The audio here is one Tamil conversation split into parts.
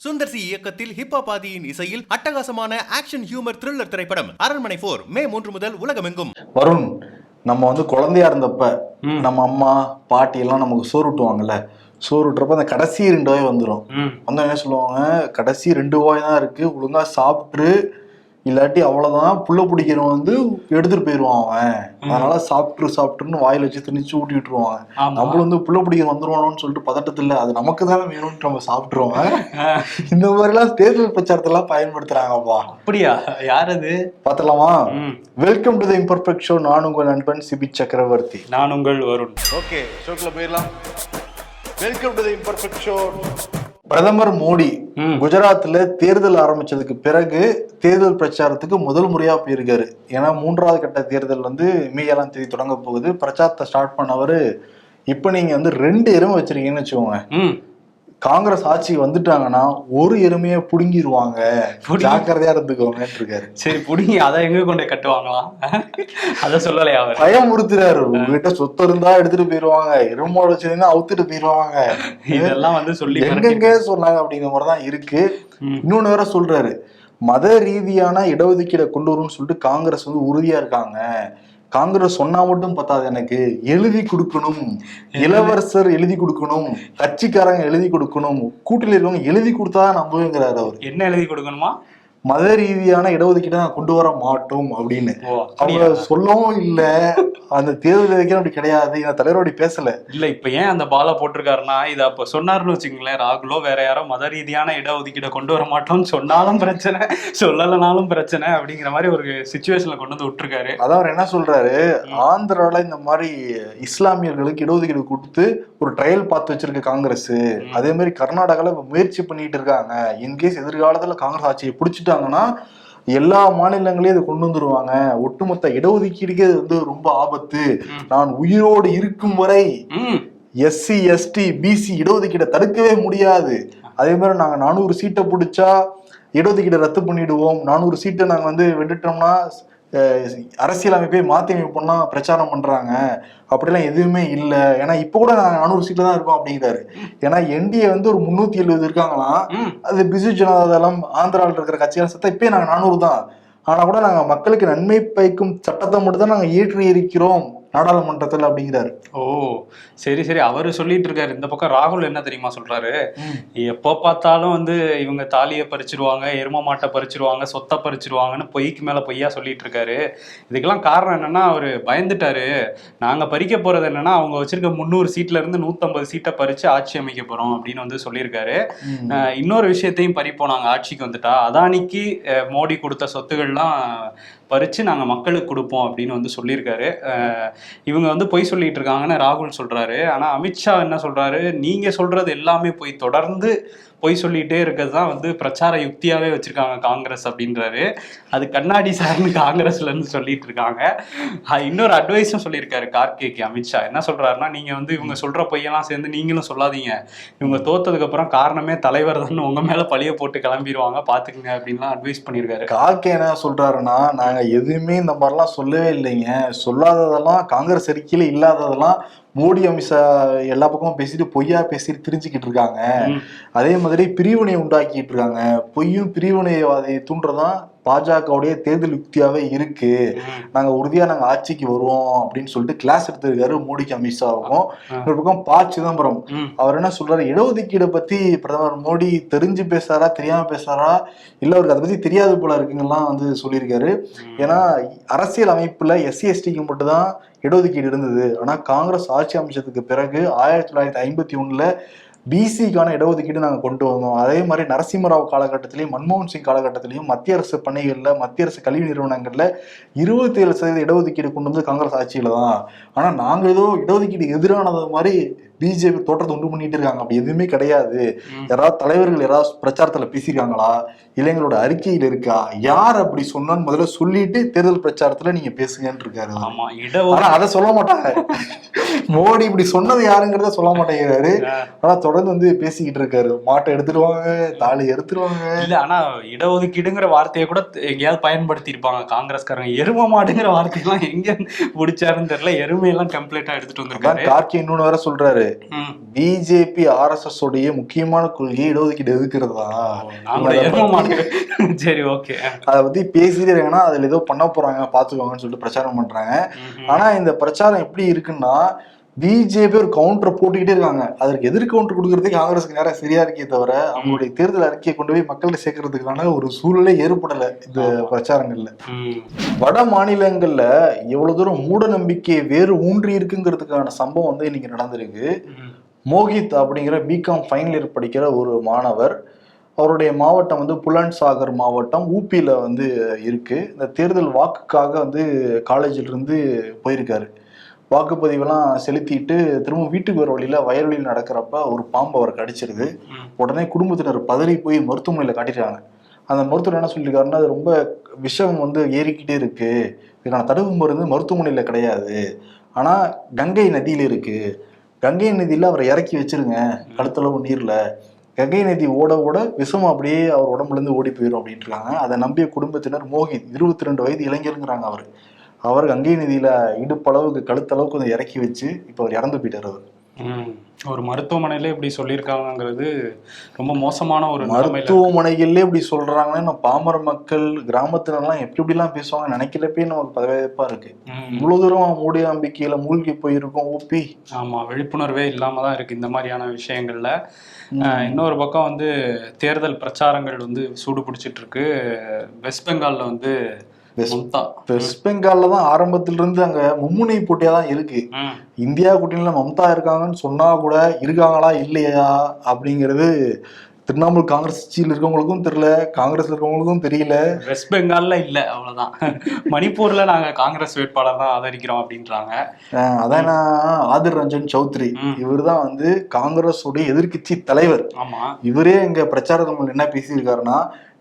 சுந்தர் சி இயக்கத்தில் ஹிப்ஹாப் ஆதியின் இசையில் அட்டகாசமான ஆக்ஷன் ஹியூமர் த்ரில்லர் திரைப்படம் அரண்மனை போர் மே மூன்று முதல் உலகமெங்கும். வருண் நம்ம வந்து குழந்தையா இருந்தப்ப நம்ம அம்மா பாட்டி எல்லாம் நமக்கு சோறு ஊட்டுவாங்கல்ல சோறு ஊட்டுறப்ப அந்த கடைசி ரெண்டு வாய் வந்துடும் என்ன சொல்லுவாங்க? கடைசி ரெண்டு வாய் தான் இருக்கு ஒழுங்கா சாப்பிட்டு இல்லாட்டி அவ்வளவுதான் புள்ள பிடிக்கிறவன் வந்து எடுத்துட்டு போயிடுவான் அவன். அதனால சாப்பிட்டு சாப்பிட்டுன்னு வாயில வச்சு திணிச்சு ஊட்டி விட்டுருவாங்க. ஆமா. நம்மளும் வந்து புள்ள பிடிக்கிற வந்துருவானோன்னு சொல்லிட்டு பதட்டத்துல அது நமக்கு தானே வேணும்னு நம்ம சாப்பிட்டுருவோம். இந்த மாதிரி எல்லாம் தேர்தல் பிரச்சாரத்தெல்லாம் பயன்படுத்துறாங்கப்பா. அப்படியா? யார் அது? பாத்திரலாமா welcome to the imperfect show நான் உங்கள் நண்பன் சிபி சக்கரவர்த்தி. நான் உங்கள் வருண். ஓகே ஷோக்குள்ள போயிடலாம். Welcome to the imperfect show பிரதமர் மோடி. குஜராத்ல தேர்தல் ஆரம்பிச்சதுக்கு பிறகு தேர்தல் பிரச்சாரத்துக்கு முதல் முறையா போயிருக்காரு. ஏன்னா மூன்றாவது கட்ட தேர்தல் வந்து மே ஏழாம் தேதி தொடங்க போகுது. பிரச்சாரத்தை ஸ்டார்ட் பண்ணவரு இப்ப நீங்க வந்து ரெண்டு எருமை வச்சிருக்கீங்கன்னு வச்சுக்கோங்க. காங்கிரஸ் ஆட்சி வந்துட்டாங்கன்னா ஒரு எருமையை புடுங்கிடுவாங்க புடுங்கி- ஜாக்கிரதையா இருந்துக்கோங்கன்னு இருக்காரு. சரி புடிங்க அதை எங்க கொண்டு கட்டுவாங்களாம் அத சொல்லலையா அவர்? பயமுறுத்துறாரு உங்ககிட்ட சொத்து இருந்தா எடுத்துட்டு போயிருவாங்க. எருமோட வச்சிருந்தா அவுத்துட்டு போயிருவாங்க. இதெல்லாம் வந்து சொல்லி எங்கெங்க சொன்னாங்க அப்படிங்கிற மாதிரி தான் இருக்கு. இன்னொன்னு வேற சொல்றாரு. மத ரீதியான இடஒதுக்கீடை கொண்டு வரும்னு சொல்லிட்டு காங்கிரஸ் வந்து உறுதியா இருக்காங்க. காங்கிரஸ் சொன்னா மட்டும் பத்தாது எனக்கு. எழுதி கொடுக்கணும். இளவரசர் எழுதி கொடுக்கணும். கட்சிக்காரங்க எழுதி கொடுக்கணும். கூட்டில இருக்கவங்க எழுதி கொடுத்தாதான் நம்புவேங்கிறாரு அவர். என்ன எழுதி கொடுக்கணுமா? மத ரீதியான இடஒதுக்கீடை நான் கொண்டு வர மாட்டோம் அப்படின்னு. அவங்க சொல்லவும் இல்ல. அந்த தேர்தல் வரைக்கும் அப்படி கிடையாது. இந்த தலைவர் அப்படி பேசல. இல்ல இப்ப ஏன் அந்த பாலை போட்டிருக்காருன்னா இது அப்ப சொன்னாருன்னு வச்சுங்களேன் ராகுலோ வேற யாரோ மத ரீதியான இடஒதுக்கீடை கொண்டு வர மாட்டோம்னு சொன்னாலும் பிரச்சனை சொல்லலைனாலும் பிரச்சனை அப்படிங்கிற மாதிரி ஒரு சுச்சுவேஷன்ல கொண்டு வந்து விட்டுருக்காரு. அதான் அவர் என்ன சொல்றாரு? ஆந்திரால இந்த மாதிரி இஸ்லாமியர்களுக்கு இடஒதுக்கீடு கொடுத்து ஒரு ட்ரையல் பார்த்து வச்சிருக்க காங்கிரஸ். அதே மாதிரி கர்நாடகால முயற்சி பண்ணிட்டு இருக்காங்க. இன்கேஸ் எதிர்காலத்துல காங்கிரஸ் ஆட்சியை பிடிச்சிட்டாங்கன்னா எல்லா மாநிலங்களையும் இதை கொண்டு வந்துருவாங்க. ஒட்டுமொத்த இடஒதுக்கீடுக்கே இது வந்து ரொம்ப ஆபத்து. நான் உயிரோடு இருக்கும் வரை எஸ்சி எஸ்டி பிசி இடஒதுக்கீடை தடுக்கவே முடியாது. அதே மாதிரி நாங்க நானூறு சீட்டை பிடிச்சா இடஒதுக்கீடை ரத்து பண்ணிடுவோம். நானூறு சீட்டை நாங்க வந்து விட்டுட்டோம்னா அஹ், அரசியல் அமைப்பை மாத்தி அமைப்போம்னா பிரச்சாரம் பண்றாங்க. அப்படிலாம் எதுவுமே இல்லை. ஏன்னா இப்போ கூட நாங்க நானூறு சீட்ல தான் இருக்கோம் அப்படிங்கிறாரு. ஏன்னா என்டிஏ வந்து ஒரு முன்னூத்தி எழுபது இருக்காங்களாம். அது பிஜு ஜனதா தளம் ஆந்திராவில் இருக்கிற கட்சிகள் சத்தம் இப்பயே நாங்க நானூறு தான். ஆனா கூட நாங்க மக்களுக்கு நன்மை பயக்கும் சட்டத்தை மட்டும் தான் நாங்க இயற்றி இருக்கிறோம். நாடாளுமன்றத்தில் அப்படிங்கிறாரு. ஓ சரி சரி. அவரு சொல்லிட்டு இருக்காரு இந்த பக்கம் ராகுல் என்ன தெரியுமா சொல்றாரு? எப்போ பார்த்தாலும் வந்து இவங்க தாலியை பறிச்சிருவாங்க எரும மாட்டை பறிச்சிருவாங்க சொத்தை பறிச்சிருவாங்கன்னு பொய்க்கு மேல பொய்யா சொல்லிட்டு இருக்காரு இதுக்கெல்லாம் காரணம் என்னன்னா அவரு பயந்துட்டாரு. நாங்க பறிக்க போறது என்னன்னா அவங்க வச்சிருக்க முந்நூறு சீட்ல இருந்து நூத்தம்பது சீட்டை பறிச்சு ஆட்சி அமைக்க போறோம் அப்படின்னு வந்து சொல்லியிருக்காரு. இன்னொரு விஷயத்தையும் பறிப்போம் நாங்க ஆட்சிக்கு வந்துட்டா. அதானிக்கு மோடி கொடுத்த சொத்துக்கள்லாம் பறித்து நாங்கள் மக்களுக்கு கொடுப்போம் அப்படின்னு வந்து சொல்லியிருக்காரு. இவங்க வந்து பொய் சொல்லிட்டு இருக்காங்கன்னு ராகுல் சொல்கிறாரு ஆனால் அமித்ஷா என்ன சொல்கிறாரு நீங்கள் சொல்கிறது எல்லாமே போய் தொடர்ந்து பொய் சொல்லிட்டே இருக்கிறது தான் வந்து பிரச்சார யுக்தியாகவே வச்சிருக்காங்க காங்கிரஸ் அப்படின்றாரு. அது கண்ணாடி சார்னு காங்கிரஸ்லன்னு சொல்லிட்டு இருக்காங்க. இன்னொரு அட்வைஸும் சொல்லியிருக்காரு கார்கேக்கு அமித்ஷா என்ன சொல்கிறாருன்னா நீங்கள் வந்து இவங்க சொல்கிற பொய்யெல்லாம் சேர்ந்து நீங்களும் சொல்லாதீங்க. இவங்க தோத்ததுக்கப்புறம் காரணமே தலைவர் தான் உங்கள் மேலே பழிய போட்டு கிளம்பிடுவாங்க பார்த்துக்குங்க அப்படின்லாம் அட்வைஸ் பண்ணியிருக்காரு. கார்கே என்ன சொல்கிறாருன்னா நாங்கள் எதுவுமே இந்த மாதிரிலாம் சொல்லவே இல்லைங்க. சொல்லாததெல்லாம் காங்கிரஸ் அறிக்கையில் இல்லாததெல்லாம் மோடி அமித்ஷா எல்லா பக்கமும் பேசிட்டு பொய்யா பேசிட்டு திரிஞ்சுக்கிட்டு இருக்காங்க. அதே மாதிரி பிரிவினை உண்டாக்கிட்டு இருக்காங்க பொய்யும் பிரிவினைவாதியை தூண்டுறதான் பாஜகவுடைய தேர்தல் யுக்தியாவே இருக்கு. நாங்க உறுதியா நாங்க ஆட்சிக்கு வருவோம் அப்படின்னு சொல்லிட்டு கிளாஸ் எடுத்திருக்காரு மோடிக்கு அமித்ஷாவுக்கும். ஒரு பக்கம் ப. சிதம்பரம். அவர் என்ன சொல்றாரு? இடஒதுக்கீடை பத்தி பிரதமர் மோடி தெரிஞ்சு பேசுறாரா தெரியாம பேசுறாரா இல்ல அவருக்கு அதை பத்தி தெரியாது போல இருக்குங்கலாம் வந்து சொல்லியிருக்காரு. ஏன்னா அரசியல் அமைப்புல எஸ்சி எஸ்டிக்கு மட்டும்தான் இடஒதுக்கீடு இருந்தது. ஆனா காங்கிரஸ் ஆட்சி அமைச்சதுக்கு பிறகு ஆயிரத்தி தொள்ளாயிரத்தி ஐம்பத்தி ஒண்ணுல பிசிக்கான இடஒதுக்கீடு நாங்க கொண்டு வந்தோம். அதே மாதிரி நரசிம்மராவ் காலகட்டத்திலையும் மன்மோகன் சிங் காலகட்டத்திலையும் மத்திய அரசு பணிகள்ல மத்திய அரசு கல்வி நிறுவனங்கள்ல இருபத்தி ஏழு சதவீத இடஒதுக்கீடு கொண்டு வந்து காங்கிரஸ் ஆட்சியில தான். ஆனா நாங்க ஏதோ இடஒதுக்கீடு எதிரானது மாதிரி பிஜேபி தோற்றத்தை உண்டு பண்ணிட்டு இருக்காங்க. அப்படி எதுவுமே கிடையாது. யாராவது தலைவர்கள் யாராவது பிரச்சாரத்துல பேசியிருக்காங்களா? எங்களோட அறிக்கையில் இருக்கா? யார் அப்படி சொன்னான்னு முதல்ல சொல்லிட்டு தேர்தல் பிரச்சாரத்துல நீங்க பேசுங்கன்னு இருக்காரு. ஆமா இடஒதுக்கீடு ஆனா அதை சொல்ல மாட்டாங்க. மோடி இப்படி சொன்னது யாருங்கிறத சொல்ல மாட்டேங்கிறாரு. ஆனா தொடர்ந்து வந்து பேசிக்கிட்டு இருக்காரு. மாட்டை எடுத்துருவாங்க தாலி எடுத்துருவாங்க இல்ல ஆனா இடஒதுக்கீடுங்கிற வார்த்தையை கூட எங்கேயாவது பயன்படுத்தி இருப்பாங்க காங்கிரஸ்காரங்க எரும மாடுங்கிற வார்த்தையெல்லாம் எங்க பிடிச்சாருன்னு தெரியல. எருமையெல்லாம் கம்ப்ளீட்டா எடுத்துட்டு வந்திருக்காரு. கார்கே இன்னொன்னு வேற சொல்றாரு. பிஜேபி ஆர்எஸ்எஸ் உடைய முக்கியமான கொள்கை இடஒதுக்கீடு எதுக்குறது சரி ஓகே. அதை பத்தி பேசிட்டே இருக்காங்கன்னா அதுல ஏதோ பண்ண போறாங்க பாத்துக்கோங்கன்னு சொல்லிட்டு பிரச்சாரம் பண்றாங்க. ஆனா இந்த பிரச்சாரம் எப்படி இருக்குன்னா பிஜேபி ஒரு கவுண்டர் போட்டுக்கிட்டே இருக்காங்க. அதற்கு எதிர் கவுண்டர் கொடுக்கறதுக்கு காங்கிரஸ்க்கு நேரம் சரியா இருக்கே தவிர அவங்களுடைய தேர்தல் அறிக்கையை கொண்டு போய் மக்கள்கிட்ட சேர்க்கறதுக்கான ஒரு சூழ்நிலை ஏற்படல இந்த பிரச்சாரங்கள்ல. வட மாநிலங்கள்ல எவ்வளவு தூரம் மூட நம்பிக்கை வேறு ஊன்றி இருக்குங்கிறதுக்கான சம்பவம் வந்து இன்னைக்கு நடந்திருக்கு. மோகித் அப்படிங்கிற பிகாம் ஃபைனல் இயர் படிக்கிற ஒரு மாணவர் அவருடைய மாவட்டம் வந்து புலன் சாகர் மாவட்டம் ஊபியில் வந்து இருக்கு. இந்த தேர்தல் வாக்குக்காக வந்து காலேஜில் இருந்து போயிருக்காரு. வாக்குப்பதிவெல்லாம் செலுத்திட்டு திரும்ப வீட்டுக்கு வர வழியில வயல்வெளியில் நடக்கிறப்ப ஒரு பாம்பு அவர் கடிச்சிருது. உடனே குடும்பத்தினர் பதறி போய் மருத்துவமனையில் காட்டிட்டாங்க. அந்த மருத்துவர் என்ன சொல்லியிருக்காருன்னா அது ரொம்ப விஷம் வந்து ஏறிக்கிட்டே இருக்கு. இதுக்கான தடுப்பு மருந்து மருத்துவமனையில் கிடையாது. ஆனா கங்கை நதியில இருக்கு. கங்கை நதியில அவரை இறக்கி வச்சிருங்க. கழுத்தளவு நீர்ல. கங்கை நதி ஓட ஓட விஷம் அப்படியே அவர் உடம்புல இருந்து ஓடி போயிடும் அப்படின்ட்டு இருக்காங்க அதை நம்பிய குடும்பத்தினர் மோகித் இருபத்தி ரெண்டு வயது இளைஞருங்கிறாங்க அவர். அவர் கங்கை நதியில் இடுப்பளவுக்கு கழுத்தளவுக்கு கொஞ்சம் இறக்கி வச்சு இப்போ அவர் இறந்து போயிட்டார் அவர். ஒரு மருத்துவமனையில இப்படி சொல்லியிருக்காங்கங்கிறது ரொம்ப மோசமான ஒரு. மருத்துவமனைகள்ல இப்படி சொல்றாங்கன்னு பாமர மக்கள் கிராமத்தினர்லாம் எப்படி எப்படிலாம் பேசுவாங்க நினைக்கிறப்பே நமக்கு பதவியப்பா இருக்கு. இவ்வளவு தூரம் மூடி நம்பிக்கையில மூழ்கி போயிருக்கோம் ஊப்பி. ஆமா விழிப்புணர்வே இல்லாம தான் இருக்கு இந்த மாதிரியான விஷயங்கள்ல. இன்னொரு பக்கம் வந்து தேர்தல் பிரச்சாரங்கள் வந்து சூடு பிடிச்சிட்டு இருக்கு. வெஸ்ட் பெங்கால்ல வந்து வெஸ்ட் பெங்கால்ல தான் ஆரம்பத்துல இருந்து அங்க மும்முனை போட்டியா தான் இருக்கு. இந்தியா கூட்டணியில மம்தா இருக்காங்கன்னு சொன்னா கூட இருக்காங்களா இல்லையா அப்படிங்கிறது திரிணாமுல் காங்கிரஸ் கட்சியில் இருக்கவங்களுக்கும் தெரியல காங்கிரஸ்ல இருக்கவங்களுக்கும் தெரியல. வெஸ்ட் பெங்கால்ல இல்ல அவ்வளவுதான். மணிப்பூர்ல நாங்க காங்கிரஸ் வேட்பாளர் தான் ஆதரிக்கிறோம் அப்படின்றாங்க. அதான் ஆதிர் ரஞ்சன் சௌத்ரி. ம். இவர்தான் வந்து காங்கிரஸ் உடைய எதிர்க்கட்சி தலைவர். ஆமா. இவரே எங்க பிரச்சாரத்தில் என்ன பேசியிருக்காருன்னா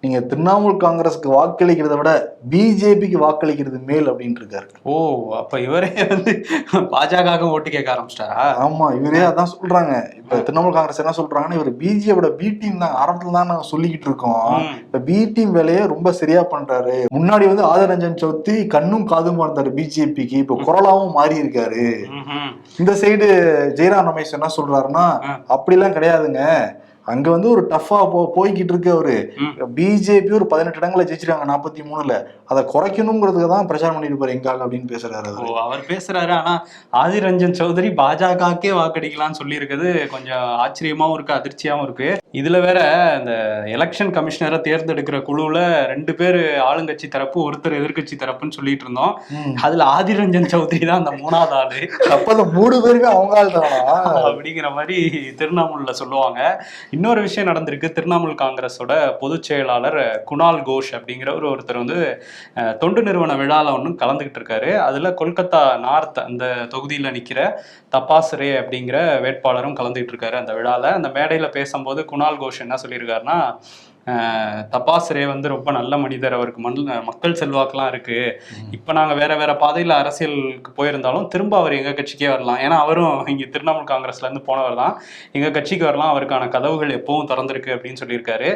நீங்க திரிணாமுல் காங்கிரஸ்க்கு வாக்களிக்கிறத விட பிஜேபிக்கு வாக்களிக்கிறது மேல் அப்படின்ட்டு இருக்காரு ஓ அப்ப இவரே வந்து பாஜக ஓட்டு கேட்க ஆரம்பிச்சிட்டாரா? ஆமா இவரே அதான் சொல்றாங்க. இப்ப திரிணாமுல் காங்கிரஸ் என்ன சொல்றாங்கன்னா இவர் பிஜேபியோட பி டீம் தான் ஆரம்பத்துல தான் நாங்க சொல்லிக்கிட்டு இருக்கோம். இப்ப பி டீம் வேலையை ரொம்ப சரியா பண்றாரு. முன்னாடி வந்து ஆதர் ரஞ்சன் சௌத்ரி கண்ணும் காதுமா இருந்தாரு பிஜேபிக்கு. இப்ப குரலாவும் மாறி இருக்காரு. இந்த சைடு ஜெயராம் ரமேஷ் என்ன சொல்றாருன்னா. அப்படிலாம் கிடையாதுங்க. அங்க வந்து ஒரு டஃபா போ போய்கிட்டு இருக்கு அவரு. ம். பிஜேபி ஒரு பதினெட்டு இடங்களை ஜெயிச்சிருக்காங்க நாற்பத்தி மூணுல. அதை குறைக்கணுங்கிறதுக்கு தான் பிரச்சாரம் பண்ணிட்டு இருப்பாரு எங்கால் அப்படின்னு பேசுறாரு அவரு. அவர் பேசுறாரு. ஆனா ஆதி ரஞ்சன் சௌதரி பாஜகக்கே வாக்களிக்கலாம்னு சொல்லியிருக்கிறது கொஞ்சம் ஆச்சரியமாவும் இருக்கு அதிர்ச்சியாவும் இருக்கு. இதுல வேற இந்த எலெக்ஷன் கமிஷனரை தேர்ந்தெடுக்கிற குழுவுல ரெண்டு பேர் ஆளுங்கட்சி தரப்பு ஒருத்தர் எதிர்க்கட்சி தரப்புன்னு சொல்லிட்டு இருந்தோம். அதுல ஆதி ரஞ்சன் சௌத்ரி தான் அந்த மூணாவது ஆளு. அப்ப அந்த மூணு பேருமே அவங்க ஆள் தானா அப்படிங்கிற மாதிரி திருவண்ணாமலையில சொல்லுவாங்க. இன்னொரு விஷயம் நடந்திருக்கு. திரிணாமுல் காங்கிரஸோட பொதுச் செயலாளர் குணால் கோஷ் அப்படிங்கிறவர் ஒருத்தர் வந்து தொண்டு நிறுவன விழாவில் ஒன்றும் கலந்துகிட்டு இருக்காரு. அதில் கொல்கத்தா நார்த் அந்த தொகுதியில் நிற்கிற தப்பாஸ் ரே அப்படிங்கிற வேட்பாளரும் கலந்துகிட்டு இருக்காரு அந்த விழாவில் அந்த மேடையில் பேசும்போது குணால் கோஷ் என்ன சொல்லியிருக்காருன்னா தபாஸ் ரே வந்து ரொம்ப நல்ல மனிதர். அவருக்கு மண் மக்கள் செல்வாக்குலாம் இருக்கு. இப்ப நாங்க வேற வேற பாதையில அரசியலுக்கு போயிருந்தாலும் திரும்ப அவர் எங்க கட்சிக்கே வரலாம். ஏன்னா அவரும் இங்க திரிணாமுல் காங்கிரஸ்ல இருந்து போனவர் தான். எங்க கட்சிக்கு வரலாம் அவருக்கான கதவுகள் எப்பவும் திறந்திருக்கு அப்படின்னு சொல்லியிருக்காரு.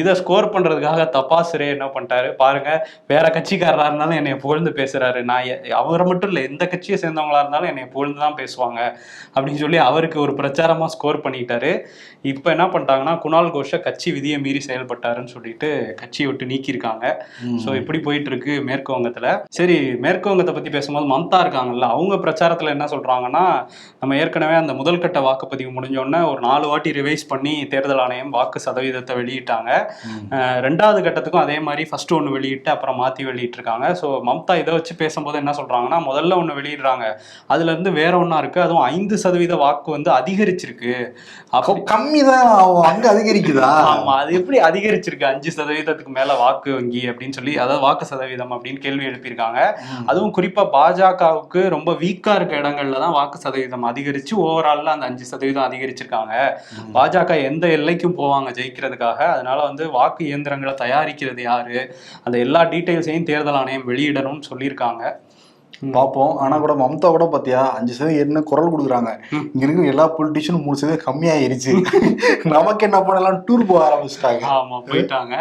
இதை ஸ்கோர் பண்றதுக்காக தப்பாசிரே என்ன பண்ணிட்டாரு? பாருங்க வேற கட்சிக்காரரா இருந்தாலும் என்னை புகழ்ந்து பேசுறாரு. நான் அவரை மட்டும் இல்ல எந்த கட்சியை சேர்ந்தவங்களா இருந்தாலும் என்னை புகழ்ந்து தான் பேசுவாங்க. அப்படின்னு சொல்லி அவருக்கு ஒரு பிரச்சாரமா ஸ்கோர் பண்ணிட்டாரு. இப்ப என்ன பண்ணிட்டாங்கன்னா குணால் கோஷ கட்சி விதியை மீறி செயல்பட்டாருன்னு சொல்லிட்டு கட்சியை விட்டு நீக்கியிருக்காங்க. ஸோ இப்படி போயிட்டு இருக்கு மேற்கு வங்கத்துல சரி மேற்கு வங்கத்தை பத்தி பேசும்போது மம்தா இருக்காங்கல்ல அவங்க பிரச்சாரத்துல என்ன சொல்றாங்கன்னா நம்ம ஏற்கனவே அந்த முதல் கட்ட வாக்குப்பதிவு முடிஞ்ச உடனே ஒரு நாலு வாட்டி ரிவைஸ் பண்ணி தேர்தல் ஆணையம் வாக்கு சதவீதத்தை வெளியிட்டாங்க. ரெண்டாவது கட்டத்துக்கும் அதே மாதிரி ஃபர்ஸ்ட் ஒன்று வெளியிட்டு அப்புறம் மாத்தி வெளியிட்டிருக்காங்க. ஸோ மம்தா இதை வச்சு பேசும்போது என்ன சொல்றாங்கன்னா முதல்ல ஒன்று வெளியிடுறாங்க. அதுல இருந்து வேற ஒன்றா இருக்கு. அதுவும் ஐந்து சதவீத வாக்கு வந்து அதிகரிச்சிருக்கு. அப்படி கம்மி தான் அங்க அதிகரிக்குதா? ஆமா அது எப்படி அதிகரிச்சிருக்கு. அஞ்சு சதவீதத்துக்கு மேல வாக்கு வங்கி அப்படின்னு சொல்லி அதாவது வாக்கு சதவீதம் அப்படின்னு கேள்வி எழுப்பியிருக்காங்க. அதுவும் குறிப்பா பாஜகவுக்கு ரொம்ப வீக்கா இருக்க இடங்கள்ல தான் வாக்கு சதவீதம் அதிகரிச்சு ஓவரால்ல அந்த அஞ்சு சதவீதம் அதிகரிச்சிருக்காங்க. பாஜக எந்த எல்லைக்கும் போவாங்க ஜெயிக்கிறதுக்காக. அதனால வந்து வாக்கு இயந்திரங்களை தயாரிக்கிறது யாரு? அந்த எல்லா டீட்டெயில்ஸையும் தேர்தல் ஆணையம் வெளியிடணும்னு சொல்லியிருக்காங்க. பார்ப்போம் ஆனா கூட மம்தா கூட பாத்தியா அஞ்சு சதவீதம் என்ன குரல் கொடுக்குறாங்க. இங்க இருக்கிற எல்லா பொலிட்டிஷியனும் மூணு சதவீதம் கம்மியாயிருச்சு. நமக்கு என்ன பண்ணலாம்? டூர் போக ஆரம்பிச்சிட்டாங்க. ஆமா போயிட்டாங்க.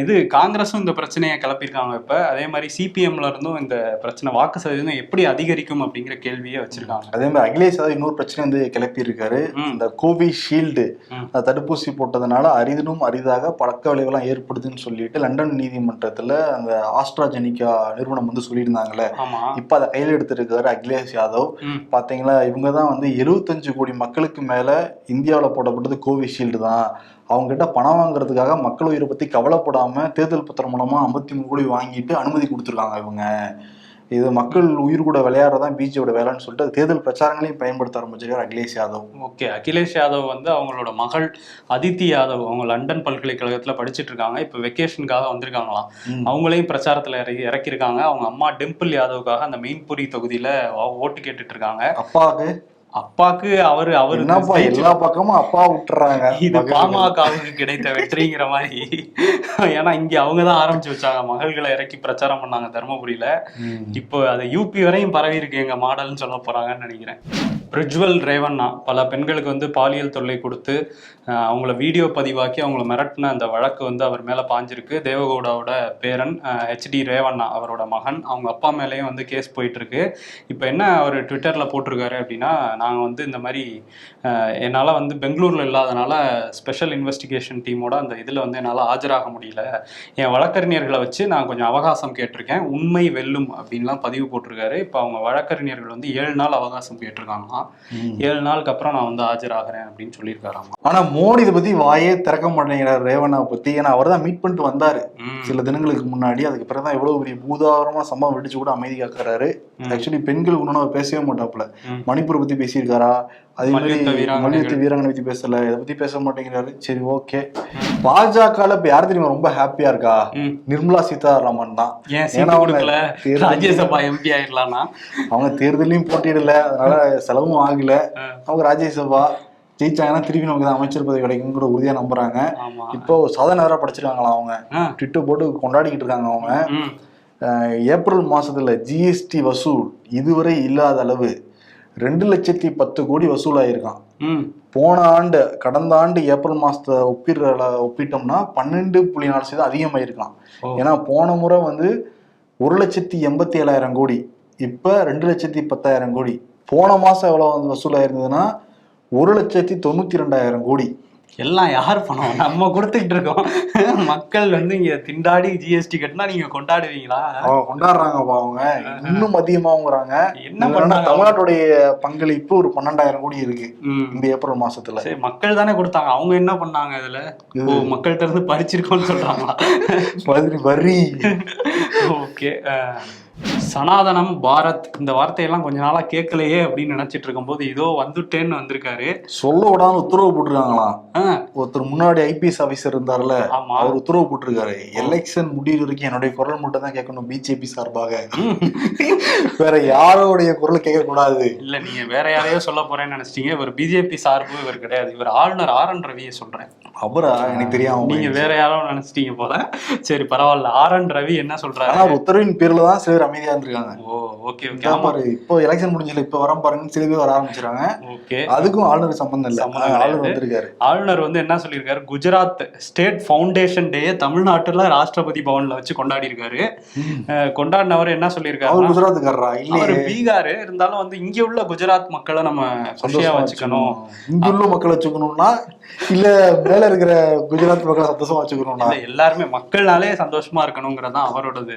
இது காங்கிரஸும் இந்த பிரச்சனையை கிளப்பியிருக்காங்க இப்ப. அதே மாதிரி சிபிஎம்ல இருந்தும் இந்த பிரச்சனை வாக்கு சதவீதம் எப்படி அதிகரிக்கும் அப்படிங்கிற கேள்வியை வச்சிருக்காங்க. அதே மாதிரி அகிலேஷ் யாதவ் இன்னொரு பிரச்சனை வந்து கிளப்பி இருக்காரு ம். இந்த கோவிஷீல்டு தடுப்பூசி போட்டதுனால அரிதினும் அரிதாக பழக்க விளைவுலாம் ஏற்படுதுன்னு சொல்லிட்டு லண்டன் நீதிமன்றத்துல அந்த ஆஸ்ட்ராஜெனிகா நிறுவனம் வந்து சொல்லியிருந்தாங்கல்ல ஆமா. இப்ப அதை கையில் எடுத்திருக்காரு அகிலேஷ் யாதவ். பாத்தீங்களா இவங்க தான் வந்து எழுபத்தஞ்சு கோடி மக்களுக்கு மேல இந்தியாவில் போடப்பட்டது கோவிஷீல்டு தான். அவங்க கிட்ட பணம் வாங்குறதுக்காக மக்கள் உயிரை பத்தி கவலைப்படாம தேர்தல் பத்திரம் மூலமா ஐம்பத்தி மூணு கோடி வாங்கிட்டு அனுமதி கொடுத்துருக்காங்க இவங்க. இது மக்கள் உயிர் கூட விளையாடுறதான் பிஜேபியோட வேலைன்னு சொல்லிட்டு தேர்தல் பிரச்சாரங்களையும் பயன்படுத்த ஆரம்பிச்சிருக்காரு அகிலேஷ் யாதவ். ஓகே அகிலேஷ் யாதவ் வந்து அவங்களோட மகள் அதித்தி யாதவ் அவங்க லண்டன் பல்கலைக்கழகத்துல படிச்சிட்டு இருக்காங்க. இப்போ வெக்கேஷனுக்காக வந்திருக்காங்களாம். அவங்களையும் பிரச்சாரத்துல இறக்கி இறக்கியிருக்காங்க. அவங்க அம்மா டிம்பிள் யாதவுக்காக அந்த மெயின்புரி தொகுதியில ஓட்டு கேட்டுட்டு இருக்காங்க. அப்பாவுக்கு அப்பாக்கு அவரு அவரு என்னப்பா எல்லா பக்கமும் அப்பா விட்டுறாங்க. இது பாமகவுக்கு கிடைத்த வெற்றிங்கிற மாதிரி. ஏன்னா இங்க அவங்க தான் ஆரம்பிச்சு வச்சாங்க. மகள்களை இறக்கி பிரச்சாரம் பண்ணாங்க தருமபுரியில. இப்போ அது யூபி வரையும் பரவி இருக்கு எங்க மாடல்னு சொல்ல போறாங்கன்னு நினைக்கிறேன். பிரிஜுவல் ரேவண்ணா பல பெண்களுக்கு வந்து பாலியல் தொல்லை கொடுத்து அவங்கள வீடியோ பதிவாக்கி அவங்கள மிரட்டின அந்த வழக்கு வந்து அவர் மேலே பாஞ்சிருக்கு. தேவகவுடாவோட பேரன் ஹெச்டி ரேவண்ணா அவரோட மகன். அவங்க அப்பா மேலேயும் வந்து கேஸ் போயிட்டுருக்கு. இப்போ என்ன அவர் ட்விட்டரில் போட்டிருக்காரு அப்படின்னா நாங்கள் வந்து இந்த மாதிரி என்னால் வந்து பெங்களூரில் இல்லாதனால ஸ்பெஷல் இன்வெஸ்டிகேஷன் டீமோட அந்த இதில் வந்து என்னால் ஆஜராக முடியல. என் வழக்கறிஞர்களை வச்சு நான் கொஞ்சம் அவகாசம் கேட்டிருக்கேன். உண்மை வெல்லும் அப்படின்லாம் பதிவு போட்டிருக்காரு. இப்போ அவங்க வழக்கறிஞர்கள் வந்து ஏழு நாள் அவகாசம் கேட்டிருக்காங்களாம். ஏழு நாளுக்கு அப்புறம் நான் வந்து ஆஜராகிறேன் அப்படின்னு சொல்லியிருக்காராமா. ஆனா மோடி இதை பத்தி வாயே திறக்க மாட்டேங்கிறார் ரேவண்ணா பத்தி. ஏன்னா அவர் தான் மீட் பண்ணிட்டு வந்தாரு. சில தினங்களுக்கு முன்னாடி. அதுக்கு பிறகு தான் எவ்வளவு பெரிய பூதாகரமா சம்பவம் வெடிச்சு கூட அமைதி காக்குறாரு. ஆக்சுவலி பெண்களுக்கு ஒன்றும் அவர் பேசவே மாட்டாப்புல. மணிப்பூர் பத்தி பேசியிருக்காரா? அதே மாதிரி மல்யுத்த வீராங்கனை பத்தி பேசல. இதை பத்தி பேச மாட்டேங்கிறாரு. சரி ஓகே பாஜகல இப்ப யார் தெரியுமா ரொம்ப ஹாப்பியா இருக்கா. நிர்மலா சீதாராமன் தான். ஏன் ஏன்னா அவங்க ராஜ்யசபா எம்பி ஆயிடலாம்னா அவங்க தேர்தலையும் போட்டியிடல. அதனால செலவும் ஆகல. அவங்க ராஜ்யசபா ஜெயிச்சாங்கன்னா திருப்பி நமக்கு தான் அமைச்சர் பதவி கிடைக்கும் கூட உறுதியா நம்புறாங்க. இப்போ சாதனை படிச்சிருக்காங்களா அவங்க. ட்விட்டர் போட்டு கொண்டாடிக்கிட்டு இருக்காங்க அவங்க. ஏப்ரல் மாசத்துல ஜிஎஸ்டி வசூல் இதுவரை இல்லாத அளவு ரெண்டு லட்சத்தி பத்து கோடி வசூலாயிருக்கான் ம். போன ஆண்டு கடந்த ஆண்டு ஏப்ரல் மாசத்தை ஒப்பிடுற ஒப்பிட்டோம்னா பன்னெண்டு புள்ளி நாலு சதவீதம் அதிகமாயிருக்கான். ஏன்னா போன முறை வந்து ஒரு லட்சத்தி எண்பத்தி ஏழாயிரம் கோடி இப்ப ரெண்டு லட்சத்தி பத்தாயிரம் கோடி போன மாசம் எவ்வளவு வந்து வசூலாயிருந்ததுன்னா ஒரு லட்சத்தி தொண்ணூத்தி ரெண்டாயிரம் கோடி எல்லாம் யார் பணம்? நம்ம கொடுத்துக்கிட்டு இருக்கோம். மக்கள் வந்து இங்க திண்டாடி ஜிஎஸ்டி கட்டினா நீங்க கொண்டாடுவீங்களா? கொண்டாடுறாங்கப்பா அவங்க. இன்னும் அதிகமாகுறாங்க என்ன பண்ணாங்க? தமிழ்நாட்டுடைய பங்களிப்பு ஒரு பன்னெண்டாயிரம் கோடி இருக்கு. இந்த ஏப்ரல் மாசத்துல. சரி மக்கள் தானே கொடுத்தாங்க. அவங்க என்ன பண்ணாங்க இதுல? ஓ மக்கள்கிட்ட இருந்து பறிச்சிருக்கோம்னு சொல்றாங்களா? வரி. ஓகே சனாதனம் பாரத் இந்த வார்த்தையெல்லாம் கொஞ்ச நாளா கேட்கலையே அப்படின்னு நினைச்சிட்டு இருக்கும்போது இதோ வந்துட்டேன்னு வந்திருக்காரு. சொல்ல விடாம உத்தரவு போட்டிருக்காங்களாம் ஆ, ஒருத்தர் முன்னாடி ஐபிஎஸ் ஆபீசர் இருந்தார்ல ஆமா. அவர் உத்தரவு போட்டிருக்காரு. எலெக்ஷன் முடியிற வரைக்கும் என்னுடைய குரல் மட்டும் தான் கேட்கணும் பிஜேபி சார்பாக. வேற யாரோடைய குரல் கேட்க கூடாது இல்ல நீங்க வேற யாரையோ சொல்ல போறேன்னு நினைச்சிட்டீங்க. இவர் பிஜேபி சார்பு இவர் கிடையாது. இவர் ஆளுநர் ஆர் என் ரவியை சொல்றேன். அவரா? எனக்கு தெரியாம நீங்க வேற யாரோ நினைச்சிட்டீங்க போல. சரி பரவாயில்ல. ஆர் என் ரவி என்ன சொல்றாரு? உத்தரவின் பேர்ல தான் சில பேர் அமைதியா இருந்திருக்காங்க ஓ ஓகே ஓகே இதான் ஆமா. பாரு இப்போ எலெக்ஷன் முடிஞ்சல இப்ப வர பாருங்கன்னு சில பேர் வர ஆரம்பிச்சிருக்காங்க. ஓகே அதுக்கும் ஆளுநர் சம்பந்தம் இல்ல. ஆளுநர். வந்திருக்காரு. ஆளுநர் வந்து என்ன சொல்லியிருக்காரு? குஜராத் ஸ்டேட் ஃபவுண்டேஷன் டே தமிழ்நாட்டுல ராஷ்டிரபதி பவன்ல வச்சு கொண்டாடி இருக்காரு கொண்டாடினவர் என்ன அவர் சொல்லியிருக்காரு குஜராத்துக்காரரா அவர் இல்லையே பீகார். இருந்தாலும் வந்து இங்க உள்ள குஜராத் மக்களை நம்ம குஷியா சந்தோஷமா வச்சுக்கணும். இங்க உள்ள மக்களை வச்சுக்கணும்னா இல்ல மேல இருக்கிற குஜராத் மக்களை சந்தோஷமா வச்சுக்கணும்னா? இல்ல, எல்லாருமே மக்கள்னாலே சந்தோஷமா இருக்கணுங்கிறது தான் அவரோடது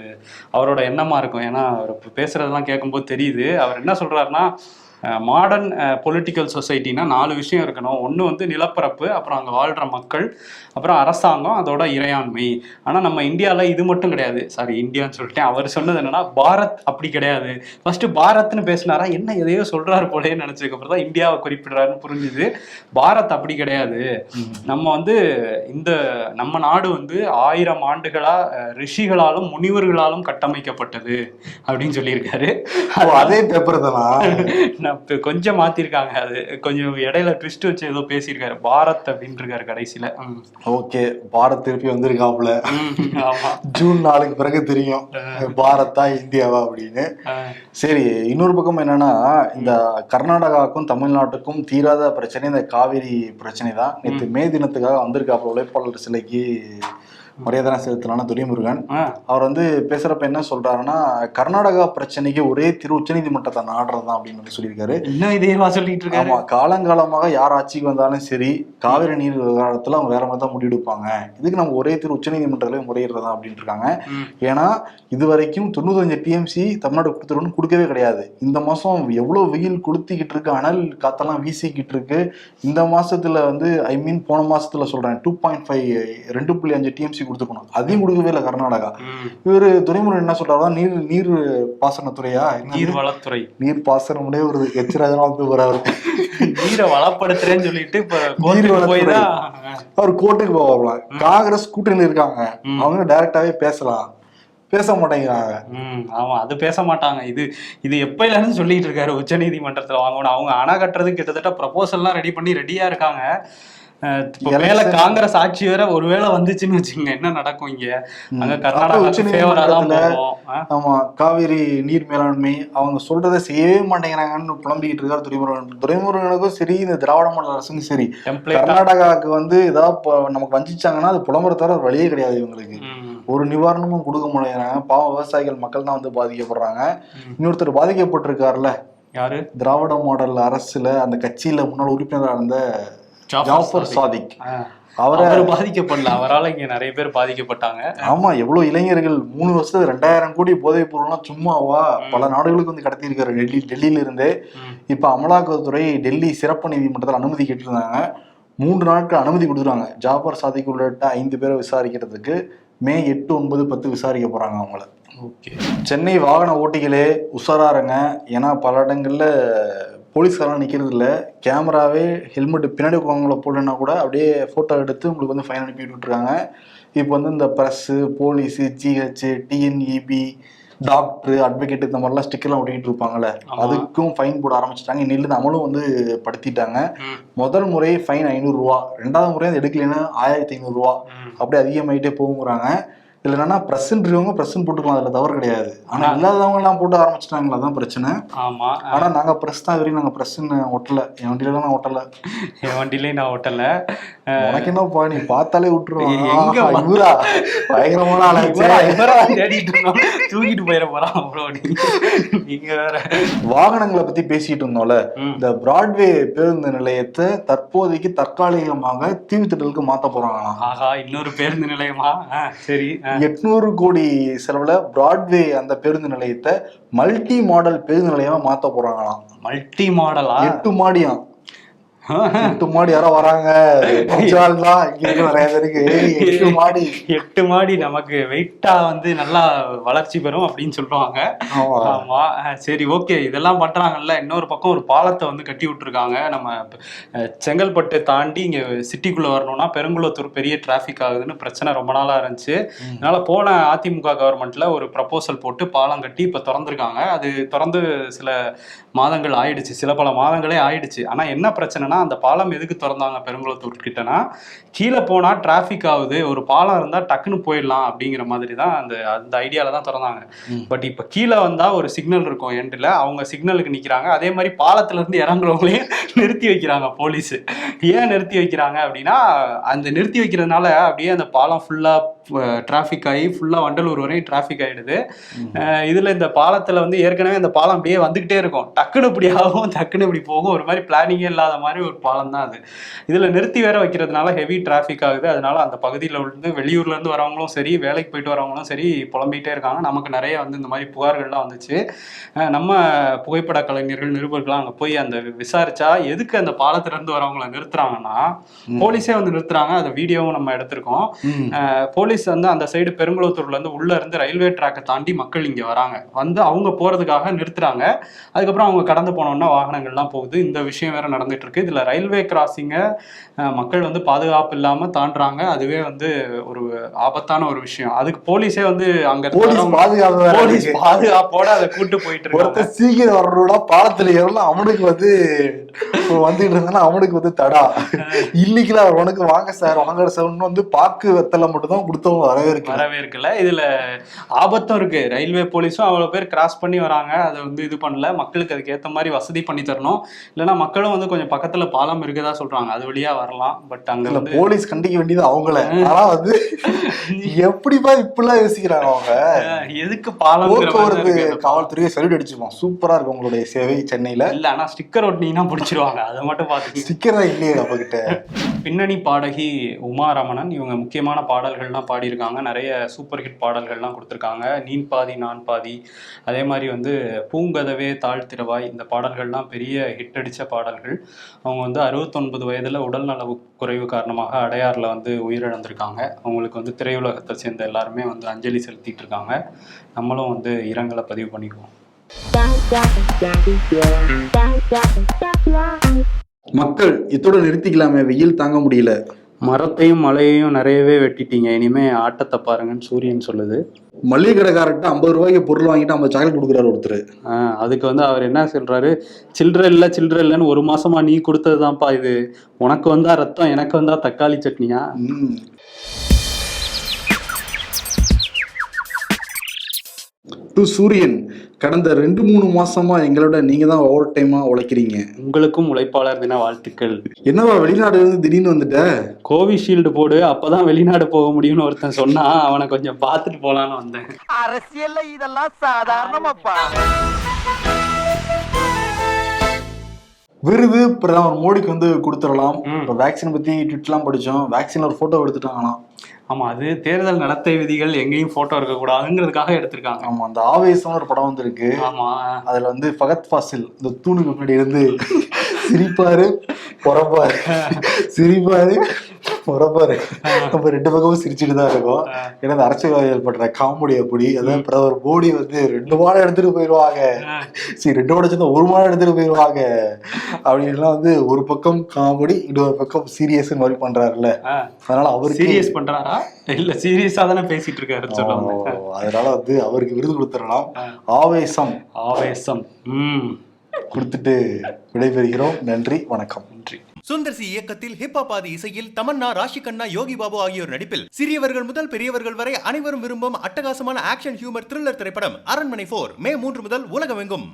அவரோட எண்ணமா இருக்கும். ஏன்னா அவர் பேசுறதெல்லாம் கேட்கும்போது தெரியுது. அவர் என்ன சொல்றாருன்னா மாடர்ன் பொலிட்டிக்கல் சொசைட்டினா நாலு விஷயம் இருக்கணும். ஒன்று வந்து நிலப்பரப்பு அப்புறம் அங்கே வாழ்கிற மக்கள் அப்புறம் அரசாங்கம் அதோட இறையாண்மை. ஆனால் நம்ம இந்தியாவில் இது மட்டும் கிடையாது. சாரி இந்தியான்னு சொல்லிட்டேன். அவர் சொன்னது என்னன்னா பாரத் அப்படி கிடையாது. ஃபர்ஸ்ட் பாரத்னு பேசினாரா என்ன எதையோ சொல்றாரு போலே நினைச்சதுக்கப்புறம் தான் இந்தியாவை குறிப்பிடுறாருன்னு புரிஞ்சுது. பாரத் அப்படி கிடையாது. நம்ம வந்து இந்த நம்ம நாடு வந்து ஆயிரம் ஆண்டுகளா அஹ், ரிஷிகளாலும் முனிவர்களாலும் கட்டமைக்கப்பட்டது. அப்படின்னு சொல்லியிருக்காரு. அதே பேப்பர் தானா? நான் கொஞ்சம் மாத்திருக்காங்க. அது கொஞ்சம் இடையில ட்விஸ்ட் வச்சு ஏதோ பேசியிருக்காரு. பாரத் அப்படின்னு இருக்காரு கடைசியில. ஓகே. பாரத் திருப்பி வந்திருக்காப்புல. ஆமா. ஜூன் நாளுக்கு பிறகு தெரியும். பாரத்தா இந்தியாவா அப்படின்னு. சரி இன்னொரு பக்கம் என்னன்னா இந்த கர்நாடகாவுக்கும் தமிழ்நாட்டுக்கும் தீராத பிரச்சனை இந்த காவிரி பிரச்சனை தான் நேற்று மே தினத்துக்காக வந்திருக்காப்புல உழைப்பாளர் சிலைக்கு மரியாதை செலுத்தினான துரைமுருகன். அவர் வந்து பேசுறப்ப என்ன சொல்றாருன்னா கர்நாடகா பிரச்சனைக்கு ஒரே திரு உச்சநீதிமன்றத்தை நாடுறதுதான் அப்படின்னு வந்து சொல்லியிருக்காரு. இன்னும் இதேவா சொல்லிட்டு இருக்காரு. ஆமா காலங்காலமாக யார் ஆட்சிக்கு வந்தாலும் சரி காவிரி நீர் விவகாரத்துல அவங்க வேற மாதிரி தான் முடிவெடுப்பாங்க. இதுக்கு நம்ம ஒரே திரு உச்சநீதிமன்றத்துல முறையிடுறதா அப்படின்ட்டு இருக்காங்க. ஏன்னா இது வரைக்கும் தொண்ணூத்தஞ்சு டிஎம்சி தமிழ்நாடு கொடுத்துருன்னு கொடுக்கவே கிடையாது. இந்த மாசம் எவ்வளவு வெயில் கொளுத்திக்கிட்டு இருக்கு அனல் காத்தெல்லாம் வீசிக்கிட்டு இருக்கு. இந்த மாசத்துல வந்து ஐ மீன் போன மாசத்துல சொல்றேன் டூ பாயிண்ட் ஃபைவ் ரெண்டு புள்ளி அஞ்சு டிஎம்சி கொடுத்துக்கணும் அதையும் கொடுக்கவே இல்லை கர்நாடகா. இவரு துரைமுருகன் என்ன சொல்றாருன்னா நீர் நீர் பாசனத்துறையா? நீர் வளத்துறை. நீர் பாசனமுடைய ஒரு எச்சராஜனா வந்து வராரு நீரை வளப்படுத்துறேன்னு சொல்லிட்டு அவர் கோர்ட்டுக்கு போவாங்களாம் காங்கிரஸ் கூட்டணியில் இருக்காங்க. அவங்க டைரக்டாவே பேசலாம். பேச மாட்டேங்கிறாங்க. ம் ஆமா அது பேச மாட்டாங்க. இது இது எப்பயில இருந்து சொல்லிட்டு இருக்காரு உச்ச நீதிமன்றத்துல வாங்கணும் அவங்க அணை கட்டுறது கிட்டத்தட்ட ப்ரப்போசல்லாம் ரெடி பண்ணி ரெடியா இருக்காங்க. மேல காங்கிரஸ் ஆட்சி வேற ஒருவேளை வந்துச்சுன்னு வச்சுக்கோங்க என்ன நடக்கும் இங்க? அங்க கர்நாடகா? ஆமா காவிரி நீர் மேலாண்மை அவங்க சொல்றதை செய்யவே மாட்டேங்கிறாங்கன்னு புலம்பிக்கிட்டு இருக்காரு துரைமுருகன். துரைமுருகனுக்கும் சரி இந்த திராவிட மாடல் அரசுக்கும் சரி கர்நாடகாவுக்கு வந்து ஏதாவது நமக்கு வஞ்சிச்சாங்கன்னா அது புலம்புற தவிர வழியே கிடையாது இவங்களுக்கு. ஒரு நிவாரணமும் கொடுக்க மாட்டேங்கிறாங்க. பாவம் விவசாயிகள் மக்கள் தான் வந்து பாதிக்கப்படுறாங்க. இன்னொருத்தர் பாதிக்கப்பட்டிருக்காருல்ல? யாரு? திராவிட மாடல் அரசுல அந்த கட்சியில முன்னாள் உறுப்பினராக இருந்த ஜாஃபர் சாதிக். அவரை அவரு பாதிக்கப்படல. அவரால இங்க நிறைய பேர் பாதிக்கப்பட்டாங்க. ஆமா எவ்வளவு இளைஞர்கள் மூணு வருஷத்துக்கு ரெண்டாயிரம் கோடி போதைப் பொருள்லாம் சும்மாவா பல நாடுகளுக்கு வந்து கடத்தியிருக்காரு. டெல்லி டெல்லியில இருந்தே. இப்ப அமலாக்கத்துறை டெல்லி சிறப்பு நீதிமன்றத்தில் அனுமதி கேட்டிருந்தாங்க. மூன்று நாட்கள் அனுமதி கொடுத்துருவாங்க ஜாபர் சாதிக் உள்ளிட்ட ஐந்து பேரை விசாரிக்கிறதுக்கு மே எட்டு ஒன்பது பத்து விசாரிக்க போறாங்க அவங்கள. ஓகே. சென்னை வாகன ஓட்டிகளே உஷாராருங்க. ஏன்னா பல இடங்கள்ல போலீஸ்காரெல்லாம் நிக்கிறது இல்ல கேமராவே ஹெல்மெட் பின்னாடி உட்காவங்கள போடலன்னா கூட அப்படியே போட்டோ எடுத்து உங்களுக்கு வந்து ஃபைன் அனுப்பி விட்டுருக்காங்க. இப்போ வந்து இந்த press police GH TNEB doctor advocate இந்த மாதிரிலாம் ஸ்டிக்கர்லாம் ஒட்டிக்கிட்டு இருப்பாங்கல்ல. அதுக்கும் ஃபைன் போட ஆரம்பிச்சிட்டாங்க. இன்னிலிருந்து அமலும் வந்து படுத்திட்டாங்க. முதல் முறை ஃபைன் ஐநூறுரூவா ரெண்டாவது முறை அது எடுக்கலைன்னா ஆயிரத்தி ஐநூறுரூவா. அப்படியே அதிகமாயிட்டே போகுங்கிறாங்க. இதுல என்னன்னா பிரசன்ட் போட்டுக்கலாம். அதுல தவறு கிடையாது. ஆனா இல்லாதவங்க எல்லாம் போட்டு ஆரம்பிச்சிட்டாங்களா தான் பிரச்சனை. ஆமா. ஆனா நாங்க பிரஸ் தான் வரையும் நாங்க பிரஸ் ஒட்டல. என் வண்டியில நான் ஒட்டல. என் வண்டியிலே நான் ஓட்டல உனக்கு என்னப்பா நீ பார்த்தாலே பயங்கரமான இருந்தோம். தூக்கிட்டு போயிட போறான் bro நீங்க நீங்க வேற. வாகனங்களை பத்தி பேசிட்டு இருந்தோம்ல. இந்த பிராட்வே பேருந்து நிலையத்தை தற்போதைக்கு தற்காலிகமாக தீவுத்திடலுக்கு மாத்த போறாங்களாம். ஆஹா இன்னொரு பேருந்து நிலையமா? சரி. எட்நூறு கோடி செலவுல பிராட்வே அந்த பேருந்து நிலையத்தை மல்டி மாடல் பேருந்து நிலையமா மாத்த போறாங்களாம். மல்டி மாடலா எட்டு மாடியாம். எட்டு மாடி யாரோ வராங்க. நிறைய பேருக்கு எட்டு மாடி. எட்டு மாடி நமக்கு வெயிட்டா வந்து நல்லா வளர்ச்சி பெறும் அப்படின்னு சொல்லுவாங்க. ஆமா. சரி ஓகே. இதெல்லாம் பண்றாங்கல்ல. இன்னொரு பக்கம் ஒரு பாலத்தை வந்து கட்டி விட்டுருக்காங்க. நம்ம செங்கல்பட்டு தாண்டி இங்க சிட்டிக்குள்ள வரணும்னா பெருங்குளத்தூர் பெரிய டிராஃபிக் ஆகுதுன்னு பிரச்சனை ரொம்ப நாளா இருந்துச்சு. அதனால போன அதிமுக கவர்மெண்ட்ல ஒரு ப்ரப்போசல் போட்டு பாலம் கட்டி இப்ப திறந்திருக்காங்க. அது திறந்து சில மாதங்கள் ஆயிடுச்சு. சில பல மாதங்களே ஆயிடுச்சு. ஆனா என்ன பிரச்சனைனா அந்த பாலம் எதுக்கு திறந்தாங்க பெருங்குளத்தூர் கிட்டனா கீழே போனா டிராஃபிக் ஆகுது ஒரு பாலம் இருந்தா டக்குன்னு போயிடலாம் அப்படிங்கிற மாதிரி தான் அந்த அந்த ஐடியால தான் திறந்தாங்க. பட் இப்ப கீழே வந்தா ஒரு சிக்னல் இருக்கும் எண்டில் அவங்க சிக்னலுக்கு நிக்கிறாங்க. அதே மாதிரி பாலத்துல இருந்து இறங்குறவங்களையும் நிறுத்தி வைக்கிறாங்க போலீஸ் ஏன் நிறுத்தி வைக்கிறாங்க அப்படின்னா அந்த நிறுத்தி வைக்கிறதுனால அப்படியே அந்த பாலம் ஃபுல்லா டிராஃபிக் ஆகி ஃபுல்லா வண்டலூர் வரையும் டிராஃபிக் ஆயிடுது. அஹ் இதுல இந்த பாலத்துல வந்து ஏற்கனவே இந்த பாலம் அப்படியே வந்துகிட்டே இருக்கும். டக்குன்னு இப்படி ஆகும் டக்குன்னு இப்படி போகும். ஒரு மாதிரி பிளானிங்கே இல்லாத மாதிரி ஒரு பாலம் தான் அது. இதுல நிறுத்தி வேற வைக்கிறதுனால ஹெவி டிராஃபிக் ஆகுது. அதனால அந்த பகுதியில் வந்து வெளியூர்ல இருந்து வரவங்களும் சரி வேலைக்கு போயிட்டு வரவங்களும் சரி புலம்பிகிட்டே இருக்காங்க. நமக்கு நிறைய வந்து இந்த மாதிரி புகார்கள்லாம் வந்துச்சு. நம்ம புகைப்பட கலைஞர்கள் நிருபர்கள்லாம் அங்க போய் அந்த விசாரிச்சா எதுக்கு அந்த பாலத்துல இருந்து வரவங்களை நிறுத்துறாங்கன்னா போலீஸே வந்து நிறுத்துறாங்க. அந்த வீடியோவும் நம்ம எடுத்திருக்கோம். போலீஸ் வந்து அந்த சைடு பெருங்குளத்தூர்ல இருந்து உள்ள இருந்து ரயில்வே ட்ராக்கை தாண்டி மக்கள் இங்க வராங்க. வந்து அவங்க போறதுக்காக நிறுத்துறாங்க. அதுக்கப்புறம் அவங்க கடந்து போனோம்னா வாகனங்கள்லாம் போகுது. இந்த விஷயம் வேற நடந்துட்டு இருக்கு. இதுல இல்லை ரயில்வே கிராசிங்கை மக்கள் வந்து பாதுகாப்பு இல்லாம தாண்டுறாங்க. அதுவே வந்து ஒரு ஆபத்தான ஒரு விஷயம். அதுக்கு போலீஸே வந்து அங்க போலீஸ் இருக்கிறவங்க- பாதுகாப்பு போலீஸ் இருக்கு. பாதுகாப்போட அதை கூட்டு போயிட்டு ஒருத்தர் சீக்கிரம் வரணும்னா பாலத்துல ஏறலாம் அவனுக்கு வந்து வந்துட்டு இருந்தானா அவனுக்கு வந்து தடா. இல்லைங்களா உனக்கு வாங்க சார் வாங்க சார் வந்து பாக்கு வெத்தலை மட்டும் தான் கொடுத்தவங்க வரவே இருக்கு வரவே இருக்குல்ல இதுல ஆபத்தும் இருக்கு. ரயில்வே போலீஸும் அவ்வளவு பேர் கிராஸ் பண்ணி வராங்க. அதை வந்து இது பண்ணல. மக்களுக்கு அதுக்கு ஏத்த மாதிரி வசதி பண்ணி தரணும். இல்லைன்னா மக்களும் வந்து கொஞ்சம் பக்கத்துல பாலம் இருக்குதா சொல்றாங்க. அது வழியா வரலாம். பட் அங்க போலீஸ் கண்டிக்க வேண்டியது அவங்கள. ஆனா வந்து எப்படிப்பா இப்படிலாம் யோசிக்கிறாங்க அவங்க? எதுக்கு தான் போக்குவரத்து பாலம். காவல்துறையை சல்யூட் அடிச்சுப்போம் சூப்பரா இருக்கு உங்களுடைய சேவை சென்னையில. இல்ல ஆனா ஸ்டிக்கர் ஒட்டினீங்கன்னா பிடிச்சிருவாங்க. அதை மட்டும் பாத்துக்கோங்க ஸ்டிக்கர் தான் இல்லையே நம்ம கிட்ட பின்னணி பாடகி உமா ரமணன் இவங்க முக்கியமான பாடல்கள்லாம் பாடியிருக்காங்க. நிறைய சூப்பர் ஹிட் பாடல்கள்லாம் கொடுத்துருக்காங்க. நீன் பாதி நான் பாதி. அதே மாதிரி வந்து பூங்கதவே தாழ்த்திரவாய் இந்த பாடல்கள்லாம் பெரிய ஹிட் அடித்த பாடல்கள். அவங்க வந்து அறுபத்தொன்பது வயதில் உடல் நலவு குறைவு காரணமாக அடையாறில் வந்து உயிரிழந்திருக்காங்க. அவங்களுக்கு வந்து திரையுலகத்தை சேர்ந்த எல்லாருமே வந்து அஞ்சலி செலுத்திட்டு இருக்காங்க. நம்மளும் வந்து இரங்கலை பதிவு பண்ணிக்குவோம். மக்கள் இத்தோட நிறுத்திக்கலாமே. வெயில் தாங்க முடியல. மரத்தையும் மலையையும் நிறையவே வெட்டிட்டீங்க. இனிமே ஆட்டத்தை பாருங்கன்னு சூரியன் சொல்லுது. மளிகை கடைக்காரர்கிட்ட ஐம்பது ரூபாய்க்கு பொருள் வாங்கிட்டு ஐம்பது சாக்லேட் கொடுக்குறாரு ஒருத்தர். அதுக்கு வந்து அவர் என்ன சொல்றாரு? சில்லற இல்ல சில்லற இல்லைன்னு ஒரு மாசமா நீ கொடுத்ததுதான்ப்பா இது. உனக்கு வந்தா ரத்தம் எனக்கு வந்தா தக்காளி சட்னியா? டு சூரியன் கடந்த ரெண்டு மூணு மாசமா எங்களோட நீங்க தான் ஓவர் டைமா உழைக்கிறீங்க. உங்களுக்கும் உழைப்பாளர் தின வாழ்த்துக்கள். என்னவா வெளிநாடு இருந்து திடீர்னு வந்துட்ட? கோவிஷீல்டு போடு அப்பதான் வெளிநாடு போக முடியும்னு ஒருத்தன் சொன்னா அவனை கொஞ்சம் பார்த்துட்டு போலான்னு வந்தேன். அரசியல்ல இதெல்லாம் சாதாரணமாப்பா. விருது பிரதமர் மோடிக்கு வந்து கொடுத்துடலாம். இப்போ வேக்சின் பத்தி ட்விட்லாம் படிச்சோம். வேக்சின் ஒரு போட்டோ எடுத்துட்டாங்களாம். ஆமா அது தேர்தல் நடத்தை விதிகள் எங்கேயும் போட்டோ இருக்க கூடாதுங்கிறதுக்காக எடுத்திருக்காங்க. ஆமா அந்த ஆவேசம்னு ஒரு படம் வந்திருக்கு. ஆமா. அதுல வந்து ஃபகத் ஃபாசில் இந்த தூணுக்கு முன்னாடி இருந்து சிரிப்பாரு. பொறப்பாரு. சிரிப்பாரு. பொறப்பாரு. நம்ம ரெண்டு பக்கமும் சிரிச்சுட்டு தான் இருக்கோம். ஏன்னா இந்த அரசியல்வாதிகள் பண்ற காமெடி அப்படி அதான் பிரதமர் மோடி வந்து ரெண்டு மாடம் எடுத்துட்டு போயிடுவாங்க சரி ரெண்டு மாடம் சேர்ந்தா ஒரு மாடம் எடுத்துட்டு போயிடுவாங்க அப்படின்லாம் வந்து ஒரு பக்கம் காமெடி இன்னொரு பக்கம் சீரியஸ் மாதிரி பண்றாருல்ல. அதனால அவருக்கு சீரியஸ் பண்றாரா? இல்ல சீரியஸா தானே பேசிட்டு ஓ, அதனால வந்து அவருக்கு விருது கொடுத்துடலாம். ஆவேசம். ஆவேசம். ம். கொடுத்துட்டு விடைபெறுகிறோம். நன்றி வணக்கம். நன்றி. சுந்தர் சி இயக்கத்தில் ஹிப்ஹாப் ஆதி இசையில் தமன்னா ராஷி கண்ணா யோகி பாபு ஆகியோர் நடிப்பில். சிறியவர்கள் முதல் பெரியவர்கள் வரை அனைவரும் விரும்பும் அட்டகாசமான ஆக்ஷன் ஹியூமர் த்ரில்லர் திரைப்படம் அரண்மனை போர் மே மூன்று முதல் உலகமெங்கும்.